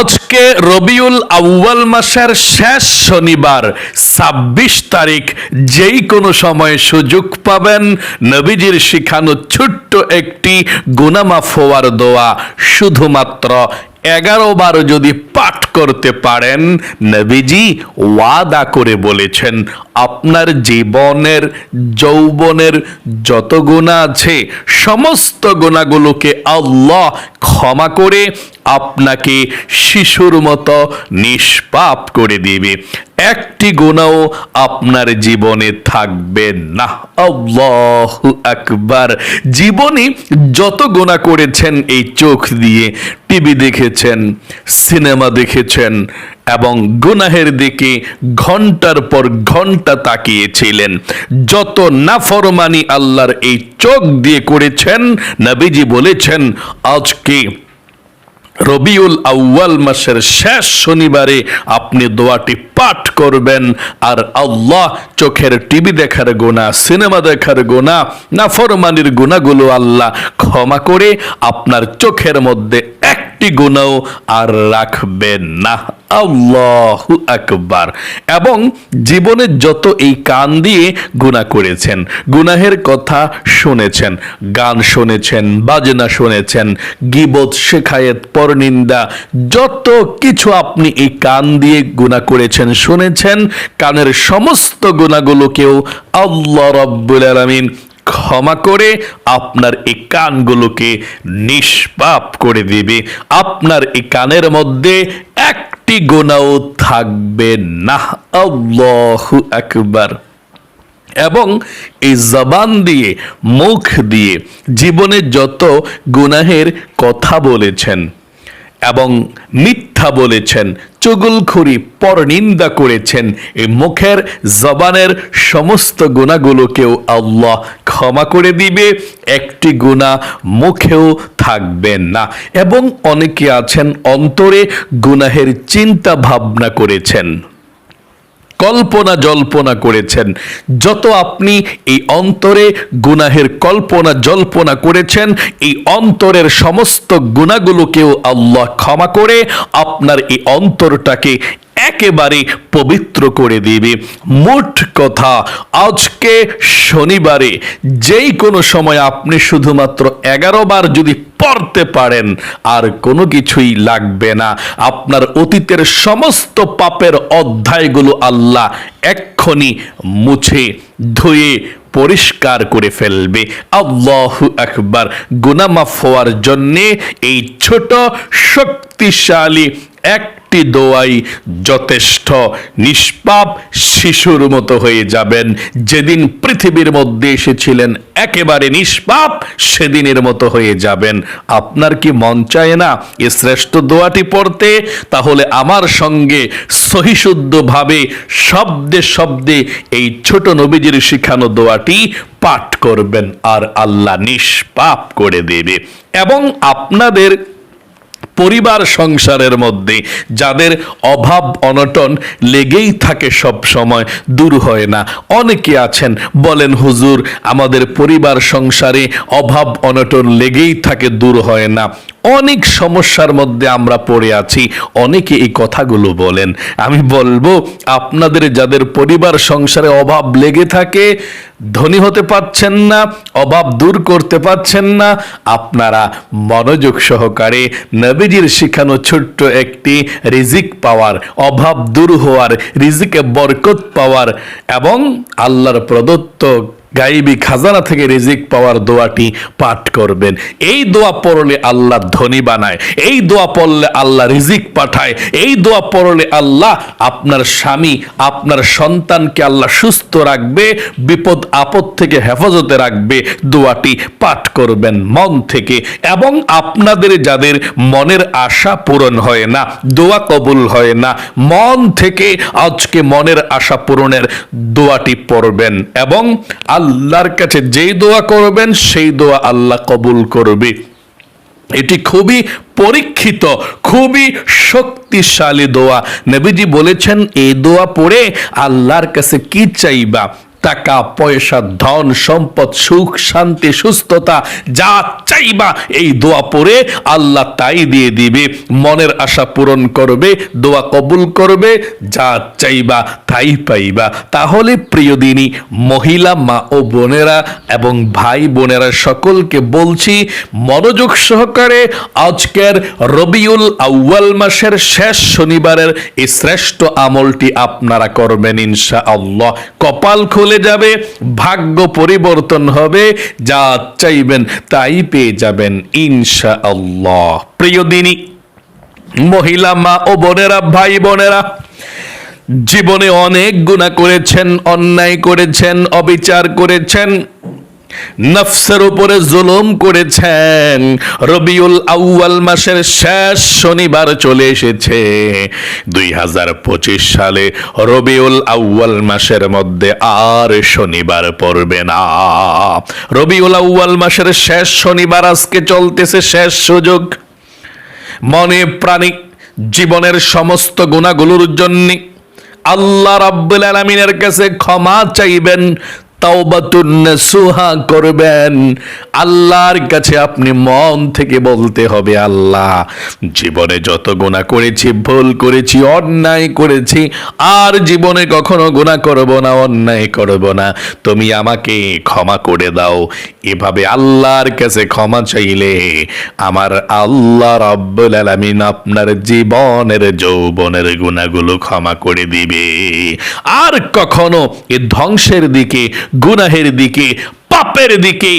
আজকে রবিউল আউয়াল মাসের শেষ শনিবার, ছাব্বিশ তারিখ, যেই কোনো সময় সুযোগ পাবেন নবীজির শিখানো ছোট্ট একটি গুনামাফ হওয়ার দোয়া। শুধুমাত্র এগারো বার যদি পাঠ করতে পারেন, নবীজি ওয়াদা করে বলেছেন, আপনার জীবনের, যৌবনের যত গুণা আছে, সমস্ত গুণাগুলোকে আল্লাহ ক্ষমা করে আপনাকে শিশুর মতো নিষ্পাপ করে দিবে। একটি গোনাও আপনার জীবনে থাকবে না। আল্লাহ আকবার। জীবনে যত গোনা করেছেন এই চোখ দিয়ে, টিভি দেখেছেন, সিনেমা দেখেছেন এবং গুনাহের দিকে ঘণ্টার পর ঘণ্টা তাকিয়েছিলেন, যত নাফরমানি আল্লাহর এই চোখ দিয়ে করেছেন, নবীজি বলেছেন, আজকে রবিউল আউয়াল মাসের শেষ শনিবারে আপনি দোয়াটি পাঠ করবেন, আর আল্লাহ চোখের টিভি দেখার গোনা সিনেমা দেখার গোনা নাফরমানির গুণাগুলো আল্লাহ ক্ষমা করে আপনার চোখের মধ্যে একটি গুণাও আর রাখবেন না। আল্লাহু আকবার। এবং জীবনে যত এই কান দিয়ে গুনাহ করেছেন, গুনাহের কথা শুনেছেন, গান শুনেছেন, বাজনা শুনেছেন, গিবত, শেখায়েত, পরনিন্দা, যত কিছু আপনি এই কান দিয়ে গুনাহ করেছেন, শুনেছেন, কানের সমস্ত গুণাগুলোকেও আল্লাহ রব্বুল আলামিন ক্ষমা করে আপনার এই কানগুলোকে নিষ্পাপ করে দিবে। আপনার এই কানের মধ্যে একটি গোনাও থাকবে না। আল্লাহু আকবার। এবং এই জবান দিয়ে, মুখ দিয়ে জীবনে যত গুনাহের কথা বলেছেন এবং মিথ্যা বলেছেন চুগুলখুরি পরনিন্দা করেছেন। এই মুখের জবানের সমস্ত গুণাগুলোকেও আল্লাহ ক্ষমা করে দিবে, একটি গুণা মুখেও থাকবে না। এবং অনেকে আছেন অন্তরে গুনাহের চিন্তা ভাবনা করেছেন। কল্পনা জল্পনা করেছেন। যত আপনি এই অন্তরে গুনাহের কল্পনা জল্পনা করেছেন, এই অন্তরের সমস্ত গুণাগুলোকেও আল্লাহ ক্ষমা করে আপনার এই অন্তরটাকে একেবারে পবিত্র করে দিবে। মোট কথা, আজকে শনিবারে যেই কোনো সময় আপনি শুধুমাত্র এগারো বার যদি পড়তে পারেন, আর কোনো কিছুই লাগবে না। আপনার অতীতের সমস্ত পাপের অধ্যায়গুলো আল্লাহ এক্ষুনি মুছে ধুয়ে পরিষ্কার করে ফেলবে। আল্লাহু আকবার। গুনামাফ হওয়ার জন্যে এই ছোট, শক্তিশালী একটি দোয়াই যথেষ্ট। নিষ্পাপ শিশুর মতো হয়ে যাবেন। যেদিন পৃথিবীর মধ্যে এসেছিলেন, একেবারে নিষ্পাপ সেদিনের মতো হয়ে যাবেন। আপনার কি মন চায় না এ শ্রেষ্ঠ দোয়াটি পড়তে? তাহলে আমার সঙ্গে সহিশুদ্ধভাবে শব্দে শব্দে এই ছোট নবীজির শিখানো দোয়াটি পাঠ করবেন। আর আল্লাহ নিষ্পাপ করে দেবে। এবং আপনাদের পরিবার সংসারের মধ্যে, যাদের অভাব অনটন লেগেই থাকে সব সময়, দূর হয় না। অনেকে আছেন, বলেন, হুজুর, আমাদের পরিবার সংসারে অভাব অনটন লেগেই থাকে, দূর হয় না। অনেক সমস্যার মধ্যে আমরা পড়ে আছি। অনেকে এই কথাগুলো বলেন। আমি বলব, আপনাদের যাদের পরিবার সংসারে অভাব লেগে থাকে ধনী হতে পাচ্ছেন না, অভাব দূর করতে পাচ্ছেন না। আপনারা মনোযোগ সহকারে নবীজির শিখানো ছোট্ট একটি রিজিক পাওয়ার, অভাব দূর হওয়ার, রিজিকে বরকত পাওয়ার এবং আল্লাহর প্রদত্ত গাইবি খাজানা থেকে রিজিক পাওয়ার দোয়াটি পাঠ করবেন। এই দোয়া পড়লে আল্লাহ ধনী বানায়, এই দোয়া পড়লে আল্লাহ রিজিক পাঠায়, এই দোয়া পড়লে আল্লাহ আপনার স্বামী, আপনার সন্তানকে আল্লাহ সুস্থ রাখবে, বিপদ আপদ থেকে হেফাজতে রাখবে, দোয়াটি পাঠ করবেন মন থেকে। এবং আপনাদের যাদের মনের আশা পূরণ হয় না, দোয়া কবুল হয় না, মন থেকে আজকে মনের আশা পূরণের দোয়াটি পড়বেন। এবং আল্লাহর কাছে যেই দোয়া করবেন, সেই দোয়া আল্লাহ কবুল করবে। এটি খুবই পরীক্ষিত, খুবই শক্তিশালী দোয়া। নবীজি বলেছেন, এই দোয়া পড়ে আল্লাহর কাছে কি চাইবা? টাকা, পয়সা, ধন, সম্পদ, সুখ, শান্তি, সুস্থতা, যা চাইবা এই দোয়া পড়ে আল্লাহ তাই দিয়ে দিবে। মনের আশা পূরণ করবে, দোয়া কবুল করবে, যা চাইবা তাই পাইবা। তাহলে প্রিয় দিনী, মহিলা, মা ও বোনেরা এবং ভাই বোনেরা সকলকে বলছি, মনোযোগ সহকারে আজকের রবিউল আউয়াল মাসের শেষ শনিবারের এই শ্রেষ্ঠ আমলটি আপনারা করবেন ইনশা আল্লাহ কপাল খুলে যাবে, ভাগ্য পরিবর্তন হবে, যা চাইবেন তাই পেয়ে যাবেন ইনশা আল্লাহ প্রিয় দিনী, মহিলা মা ও বোনেরা, ভাই বোনেরা, জীবনে অনেক গুণা করেছেন, অন্যায় করেছেন, অবিচার করেছেন নফসের উপরে জুলুম করেছেন। রবিউল আউয়াল মাসের শেষ শনিবার চলে এসেছে। দুই হাজার পঁচিশ সালে রবিউল আউয়াল মাসের মধ্যে আর শনিবার পড়বে না। রবিউল আউয়াল মাসের শেষ শনিবার আজকে চলতেছে শেষ সুযোগ। মনে প্রাণী জীবনের সমস্ত গুণাগুলোর জন্য আল্লাহ রাব্বুল আলামিনের কাছে ক্ষমা চাইবেন। তাওবাতুন নাসুহা করবেন। আল্লাহর কাছে আপনি মন থেকে বলতে হবে, আল্লাহ, জীবনে যত গুনাহ করেছি, ভুল করেছি, অন্যায় করেছি, আর জীবনে কখনো গুনাহ করব না, অন্যায় করব না। তুমি আমাকে ক্ষমা করে দাও। এভাবে আল্লাহর কাছে ক্ষমা চাইলে আমার আল্লাহ রাব্বুল আলামিন আপনার জীবনের, যৌবনের গুণাগুলো ক্ষমা করে দিবে। আর কখনো এ ধ্বংসের দিকে গুনাহের দিকে, পাপের দিকে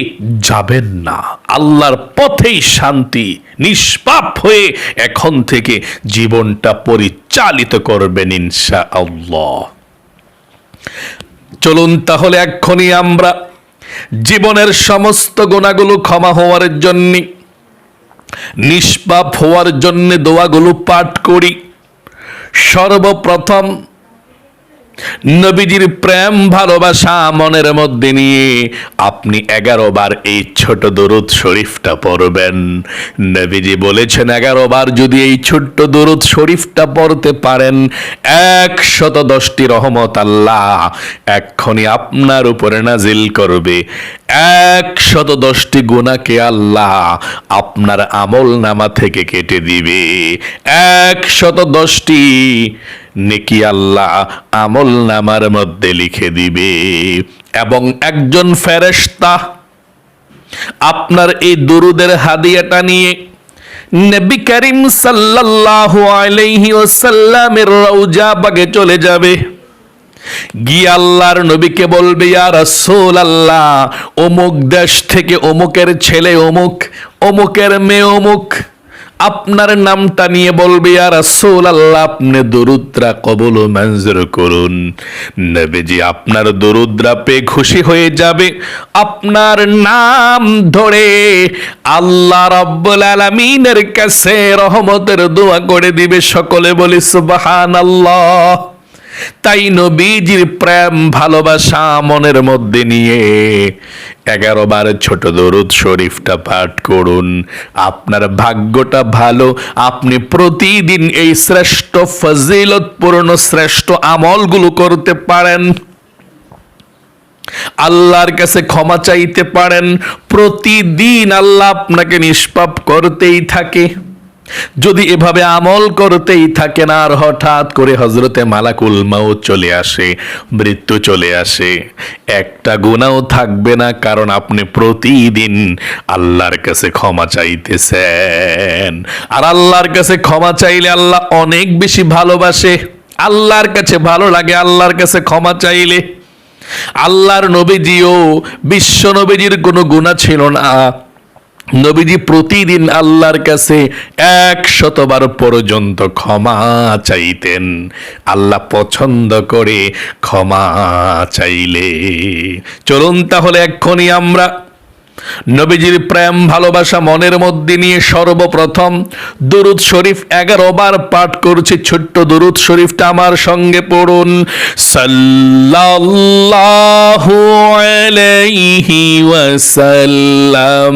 যাবেন না। আল্লাহর পথেই শান্তি, নিষ্পাপ হয়ে এখন থেকে জীবনটা পরিচালিত করবেন ইনশা আল্লাহ চলুন তাহলে এক্ষুনি আমরা জীবনের সমস্ত গুণাগুলো ক্ষমা হওয়ার জন্য, নিষ্পাপ হওয়ার জন্য দোয়াগুলো পাঠ করি। সর্বপ্রথম নবীজির প্রেম, ভালোবাসা মনের মধ্যে নিয়ে আপনি এগারো বার এই ছোট দরুদ শরীফটা পড়বেন। নবীজি বলেছেন, এগারো বার যদি এই ছোট্ট দরুদ শরীফটা পড়তে পারেন, একশত দশটি রহমত আল্লাহ এক্ষণি আপনার উপরে নাজিল করবে। একশত দশটি গুণাকে আল্লাহ আপনার আমল নামা থেকে কেটে দিবে। একশত দশটি নেকি আল্লাহ আমল নামার মধ্যে লিখে দিবে। এবং একজন ফেরেশতা আপনার এই দুরুদের হাদিয়াটা নিয়ে নবী করিম সাল্লাল্লাহু আলাইহি ওয়াসাল্লামের রওজা বাগে চলে যাবে। গিয়ে আল্লাহর নবীকে বলবে, ইয়া রাসূল আল্লাহ অমুক দেশ থেকে অমুকের ছেলে অমুক, অমুকের মেয়ে অমুক। আপনার নামটা নিয়ে বলবে আর রাসূল আল্লাহ আপনি দরুদ্রা কবল ও মঞ্জুর করুন। নবীজি আপনার দরুদ্রা পেয়ে খুশি হয়ে যাবে। আপনার নাম ধরে আল্লাহ রাব্বুল আলামিনের কাছে রহমতের দোয়া করে দিবে। সকলে বলি, সুবহানাল্লাহ। তাই নবীজির প্রেম, ভালোবাসা মনের মধ্যে নিয়ে এগারো বার ছোট দরুদ শরীফটা পাঠ করুন। আপনার ভাগ্যটা ভালো, আপনি প্রতিদিন এই শ্রেষ্ঠ ফজিলতপূর্ণ, শ্রেষ্ঠ আমলগুলো করতে পারেন। আল্লাহর কাছে ক্ষমা চাইতে পারেন। প্রতিদিন আল্লাহ আপনাকে নিষ্পাপ করতেই থাকে। যদি এভাবে আমল করতেই থাকেন আর হঠাৎ করে হজরতে মালাকুল মাউত চলে আসে, মৃত্যু চলে আসে, একটা গুণাও থাকবে না কারণ আপনি প্রতিদিন আল্লাহর কাছে ক্ষমা চাইতেছেন। আর আল্লাহর কাছে ক্ষমা চাইলে আল্লাহ অনেক বেশি ভালোবাসে। আল্লাহর কাছে ভালো লাগে, আল্লাহর কাছে ক্ষমা চাইলে। আল্লাহর নবীজিও, বিশ্ব নবীজির কোনো গুণা ছিল না। নবীজি প্রতিদিন আল্লাহর কাছে এক শতবার পর্যন্ত ক্ষমা চাইতেন। আল্লাহ পছন্দ করে ক্ষমা চাইলে। চলুন তাহলে এক্ষুনি আমরা নবীজির প্রেম, ভালোবাসা মনের মধ্যে নিয়ে সর্বপ্রথম দুরুদ শরীফ এগারো বার পাঠ করছি। ছোট্ট দুরুদ শরীফটা আমার সঙ্গে পড়ুন। সাল্লাল্লাহু আলাইহি ওয়াসাল্লাম।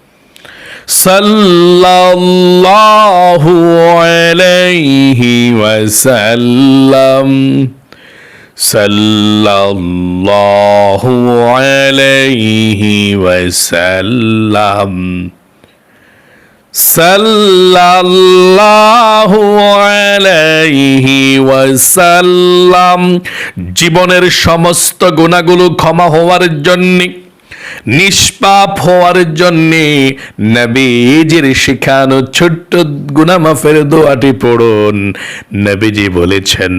sallallahu alayhi wa sallam sallallahu alayhi wa sallam صلى আলাইহি ওয়াসাল্লাম জীবনের সমস্ত গুণাগুলো ক্ষমা হওয়ার জন্য নিষ্পাপ হওয়ার জন্যে নবীজির শিখানো ছোট্ট গুনামাফের দোয়াটি পড়ুন নবীজি বলেছেন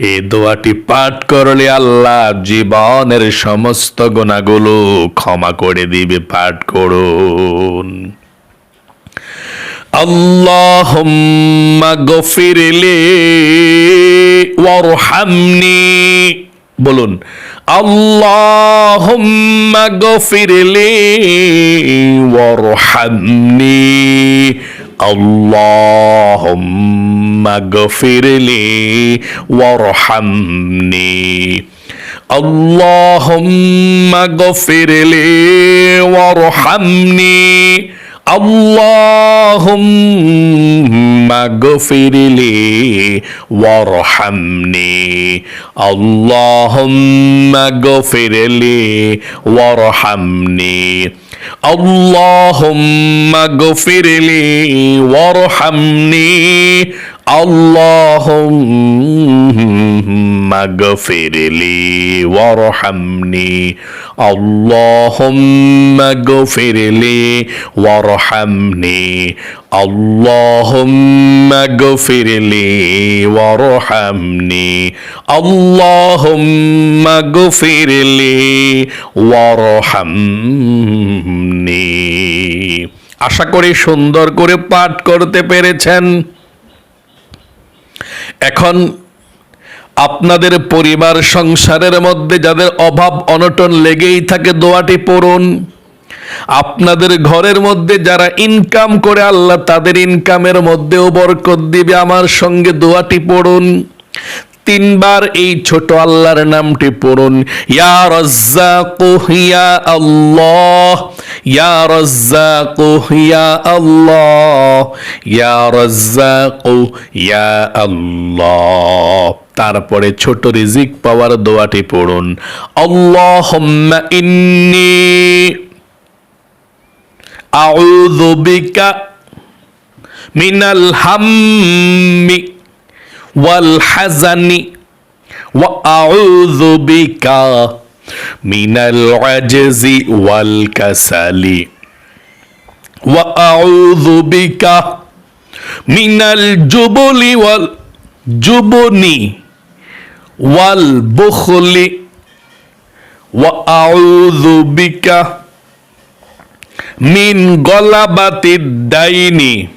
এই দোয়াটি পাঠ করলে আল্লাহ জীবনের সমস্ত গুণাগুলো ক্ষমা করে দিবে পাঠ করুন اللهم اغفر لي وارحمني বলুন আল্লাহ গফিরলি ওয়ারহামনি। আল্লাহ গফিরলি ওয়ারহামনি। আল্লাহ গফিরলি ওয়ারহামনি। اللهم اغفر لي وارحمني اللهم اغفر لي وارحمني اللهم اغفر لي وارحمني اللهم اغفر لي وارحمني اللهم اغفر لي وارحمني اللهم اغفر لي وارحمني اللهم اغفر لي وارحمني আশা করি সুন্দর করে পাঠ করতে পেরেছেন এখন আপনাদের পরিবার সংসারের মধ্যে যাদের অভাব অনটন লেগেই থাকে দোয়াটি পড়ুন। আপনাদের ঘরের মধ্যে যারা ইনকাম করে আল্লাহ তাদের ইনকামের মধ্যেও বরকত দিবে। আমার সঙ্গে দোয়াটি পড়ুন। তিনবার এই ছোট আল্লাহর নামটি পড়ুন। ইয়া রাজ্জাকু, ইয়া আল্লাহ। ইয়া রাজ্জাকু, ইয়া আল্লাহ। ইয়া রাজ্জাকু, ইয়া আল্লাহ। তারপরে ছোট রিজিক পাওয়ার দোয়াটি পড়ুন। আল্লাহুম্মা ইন্নী আউযু বিকা মিনাল হাম্মি والحزن وأعوذ بك من العجز والكسل وأعوذ بك من الجبل والجبن والبخل وأعوذ بك من غلبة الدين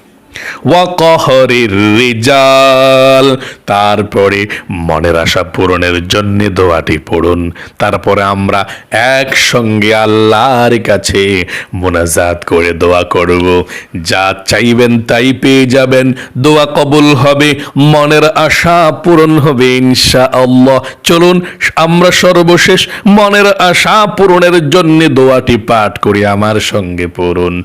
ওয়াকহরের রিজাল। তারপরে মনের আশা পূরণের জন্য দোয়াটি পড়ুন। তারপরে আমরা একসঙ্গে আল্লাহর কাছে মোনাজাত করে দোয়া করব। যা চাইবেন তাই পেয়ে যাবেন। দোয়া কবুল হবে, মনের আশা পূরণ হবে ইনশা আল্লাহ চলুন, আমরা সর্বশেষ মনের আশা পূরণের জন্য দোয়াটি পাঠ করি। আমার সঙ্গে পড়ুন।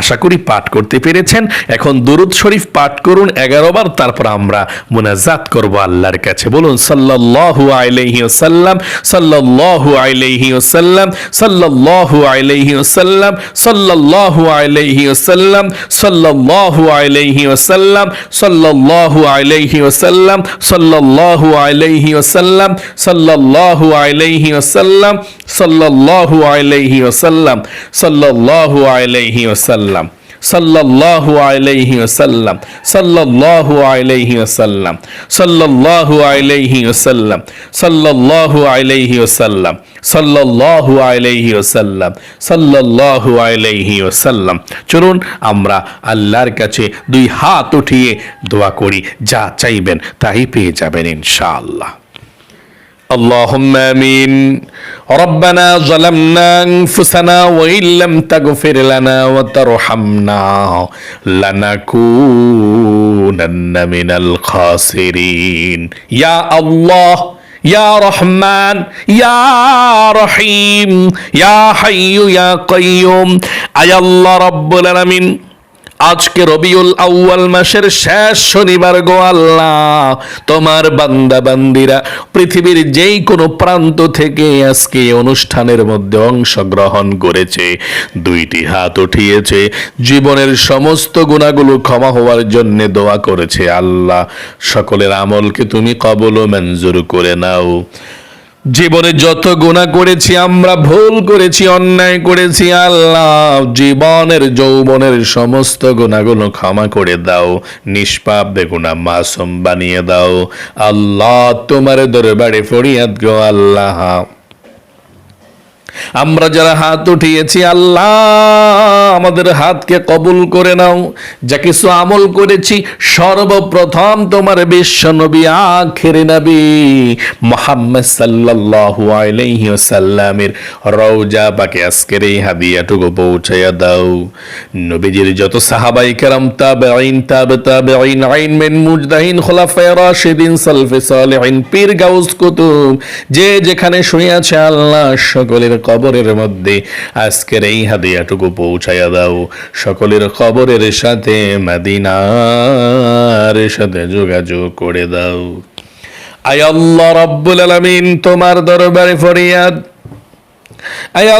আশা করি পাঠ করতে পেরেছেন এখন দুরুদ শরীফ পাঠ করুন এগারো বার তারপর আমরা মুনাজাত করব আল্লাহর কাছে বলুন সাল্লাল্লাহু আলাইহি ওয়াসাল্লাম সাল্লাল্লাহু আলাইহি ওয়াসাল্লাম সাল্লাল্লাহু আলাইহি ওয়াসাল্লাম সাল্লাল্লাহু আলাইহি ওয়াসাল্লাম সাল্লাল্লাহু আলাইহি ওয়াসাল্লাম সাল্লাল্লাহু আলাইহি ওয়াসাল্লাম সাল্লাল্লাহু আলাইহি ওয়াসাল্লাম সাল্লাল্লাহু আলাইহি ওয়াসাল্লাম সাল্লাল্লাহু আলাইহি ওয়াসাল্লাম সাল্লাল্লাহু আলাইহি ওয়াসাল্লাম সাল্লাল্লাহু আলাইহি ওয়াসাল্লাম সাল্লাল্লাহু আলাইহি ওয়াসাল্লাম সাল্লাল্লাহু আলাইহি ওয়াসাল্লাম সাল্লাল্লাহু আলাইহি ওয়াসাল্লাম সাল্লাল্লাহু আলাইহি ওয়াসাল্লাম সাল্লাল্লাহু আলাইহি ওয়াসাল্লাম চলুন আমরা আল্লাহর কাছে দুই হাত উঠিয়ে দোয়া করি, যা চাইবেন তাই পেয়ে যাবেন ইনশাআল্লাহ। اللهم امين ربنا ظلمنا انفسنا وان لم تغفر لنا وترحمنا لنكونن من الخاسرين يا الله يا رحمن يا رحيم يا حي يا قيوم اي الله رب العالمين আজকে রবিউল আউয়াল মাসের শেষ শনিবার গো আল্লাহ। তোমার বান্দা বান্দিরা পৃথিবীর যেই কোনো প্রান্ত থেকে আজকে অনুষ্ঠানের মধ্যে অংশগ্রহণ করেছে, দুইটি হাত উঠিয়েছে, জীবনের সমস্ত গুণাগুলো ক্ষমা হওয়ার জন্য দোয়া করেছে আল্লাহ। সকলের আমলকে তুমি কবল মঞ্জুর করে নাও। জীবনে যত গুণা করেছি, আমরা ভুল করেছি, অন্যায় করেছি, আল্লাহ জীবনের, যৌবনের সমস্ত গুণাগুলো ক্ষমা করে দাও। নিষ্পাপ বেগুনা মাসুম বানিয়ে দাও। আল্লাহ তোমার দরবারে ফরিয়াদ গো, আল্লাহ। আমরা যারা হাত উঠিয়েছি, আল্লাহ আমাদের হাতকে কবুল করে নাও। যা কিছু আমল করেছি, সর্বপ্রথম তোমার বিশ্ব নবী, আখেরে নবী মোহাম্মদ সাল্লাল্লাহু আলাইহি ওয়াসাল্লামের রওজা। পাকে আজকের এই হাদিয়াটুকু পৌঁছাইয়া দাও। নবীজির যত সাহাবাই কেরাম, তাবেঈন, তাবে তাবেঈন, আইন মেন মুজদাহিন খোলাফায়ে রাশিদিন, সালফে সালেহিন, পীর গাউস কুতুব, যে যেখানে শুয়ে আছে, আল্লাহ সকলের কবরের মধ্যে আজকের এই হাদিয়াটুকু পৌঁছাইয়া দাও। সকলের কবরের সাথে মদিনার সাথে যোগাযোগ করে দাও। আয় আল্লাহ রব্বুল আলামিন, তোমার দরবারে ফরিয়াদ।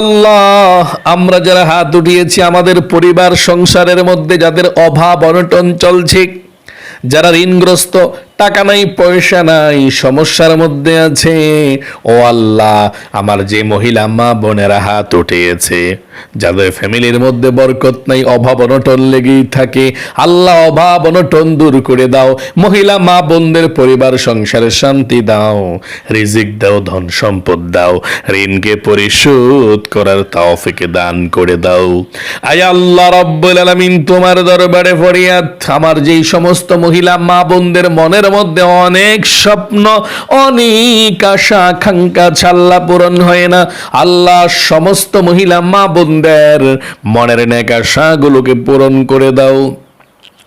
আল্লাহ, আমরা যারা হাত উঠিয়েছি আমাদের পরিবার, সংসারের মধ্যে যাদের অভাব, অনটন চলছে, যারা ঋণগ্রস্ত টাকা নাই, পয়সা নাই, সমস্যার মধ্যে আছে। ও আল্লাহ, আমার যে মহিলা মা বোনেরা হাত উঠিয়েছে, যাদের ফ্যামিলির মধ্যে বরকত নাই, অভাব অনটন লেগেই থাকে, আল্লাহ অভাব অনটন দূর করে দাও, মহিলা মা বোনদের পরিবার সংসারে শান্তি দাও, রিজিক দাও, ধন সম্পদ দাও, ঋণকে পরিশোধ করার তাওফিকে দান করে দাও। আয় আল্লাহ রব্বুল আলামিন, তোমার দরবারে ফরিয়াদ, আমার যেই সমস্ত মহিলা মা বোনদের মনের মধ্যে অনেক স্বপ্ন, অনেক আশা, আকাঙ্ক্ষা ছাল্লা পূরণ হয় না। আল্লাহ সমস্ত মহিলা, মা বোনদের মনের নেক আশাগুলোকে পূরণ করে দাও।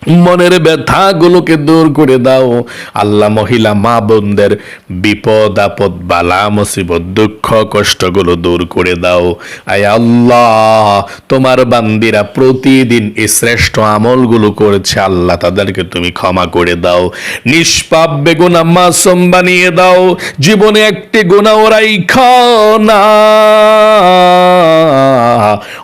মনের ব্যথাগুলোকে দূর করে দাও। আল্লাহ মহিলা, মা বোনদের বিপদ, আপদ, বালা, মুসিবত, দুঃখ, কষ্টগুলো দূর করে দাও। আয় আল্লাহ, তোমার বান্দিরা প্রতিদিন এই শ্রেষ্ঠ আমলগুলো করেছে। আল্লাহ তাদেরকে তুমি ক্ষমা করে দাও। নিষ্পাপ বেগুনা মাসুম বানিয়ে দাও। জীবনে একটি গুণা ওরাই না।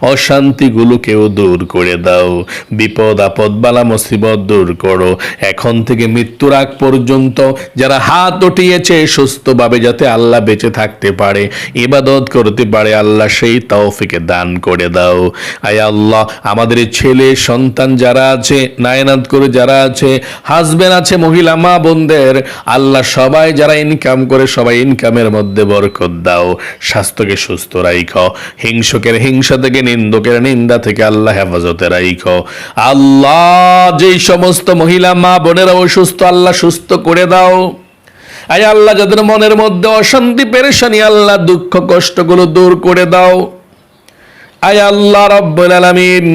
অশান্তিগুলোকেও দূর করে দাও। বিপদ, আপদ, বালা মুসিবত দূর করো। এখন থেকে মৃত্যুর আগ পর্যন্ত যারা হাত উঠিয়েছে সুস্থভাবে যাতে আল্লাহ বেঁচে থাকতে পারে, ইবাদত করতে পারে, আল্লাহ সেই তৌফিকে দান করে দাও। আয় আল্লাহ, আমাদের ছেলে, সন্তান যারা আছে, নায়নাত করে যারা আছে হাজবেন্ড আছে, মহিলা, মা বোনদের, আল্লাহ সবাই যারা ইনকাম করে সবাই ইনকামের মধ্যে বরকত দাও। স্বাস্থ্যকে সুস্থ রাইখ, হিংসকের হিংসা থেকে, নিন্দকের নিন্দা থেকে আল্লাহ হেফাজতে রাইখ। আল্লাহ যেই সমস্ত মহিলা, মা বোনেরা অসুস্থ আল্লাহ সুস্থ করে দাও। আয় আল্লাহ, যাদের মনের মধ্যে অশান্তি, পেরেশানি, আল্লাহ দুঃখ, কষ্টগুলো দূর করে দাও। আয় আল্লাহ রব্বুল আলামিন।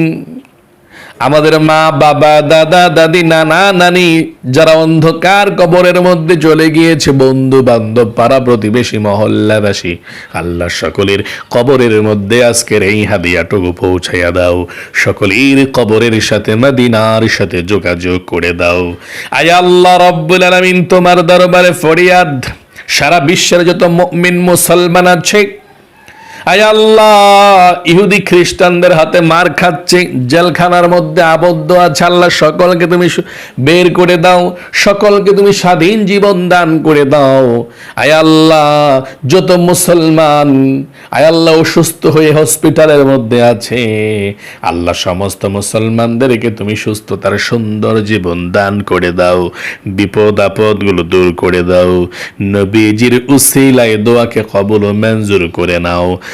আমাদের মা, বাবা, দাদা, দাদি, নানা, নানি যারা অন্ধকার কবরের মধ্যে চলে গিয়েছে বন্ধু বান্ধব পাড়া প্রতিবেশী, মহল্লাবাসী, আল্লাহ সকলের কবরের মধ্যে আজকের এই হাদিয়াটুকু পৌঁছাইয়া দাও। সকলের কবরের সাথে, মদিনার সাথে যোগাযোগ করে দাও। আয় আল্লাহ রব্বুল আলামিন, তোমার দরবারে ফরিয়াদ। সারা বিশ্বের যত মুমিন মুসলমান আছে আয় আল্লাহ, ইহুদি খ্রিস্টানদের হাতে মার খাচ্ছে, জেলখানার মধ্যে আবদ্ধ আছে, আল্লাহ সকলকে তুমি বের করে দাও, সকলকে তুমি স্বাধীন জীবন দান করে দাও। আয় আল্লাহ, যত মুসলমান আয় আল্লাহ, অসুস্থ হয়ে হসপিটালের মধ্যে আছে, আল্লাহ সমস্ত মুসলমানদেরকে তুমি সুস্থতার সুন্দর জীবন দান করে দাও, বিপদ আপদগুলো দূর করে দাও, নবীজির উসিলায় দোয়াকে কবুল মঞ্জুর করে নাও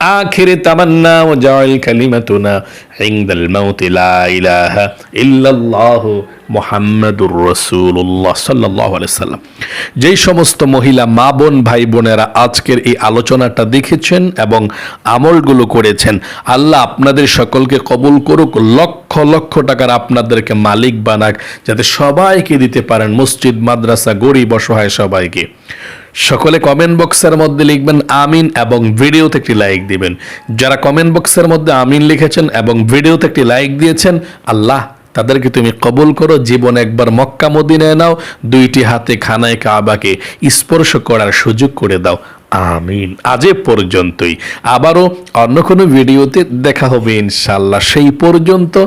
আখিরে তামান্না ও জয় কালিমাতুনা ইংদাল মাউতি লা ইলাহা ইল্লাল্লাহ মোহাম্মদুর রসুল্লাহ সাল্লাহ আলাইসাল্লাম যেই সমস্ত মহিলা মা বোন, ভাই বোনেরা আজকের এই আলোচনাটা দেখেছেন এবং আমলগুলো করেছেন, আল্লাহ আপনাদের সকলকে কবুল করুক, লক্ষ লক্ষ টাকার আপনাদেরকে মালিক বানাক, যাতে সবাইকে দিতে পারেন মসজিদ, মাদ্রাসা, গরিব, অসহায় সবাইকে। সকলে কমেন্ট বক্সের মধ্যে লিখবেন আমিন এবং ভিডিওতে একটি লাইক দিবেন। যারা কমেন্ট বক্সের মধ্যে আমিন লিখেছেন এবং ভিডিওতে একটি লাইক দিয়েছেন, আল্লাহ তাদেরকে তুমি কবুল করো। জীবন একবার মক্কা মদিনায় নাও, দুইটি হাতে খানায় কাবাকে স্পর্শ করার সুযোগ করে দাও। আমিন। আজ পর্যন্তই। আবারও অন্য কোনো ভিডিওতে দেখা হবে ইনশাল্লাহ সেই পর্যন্ত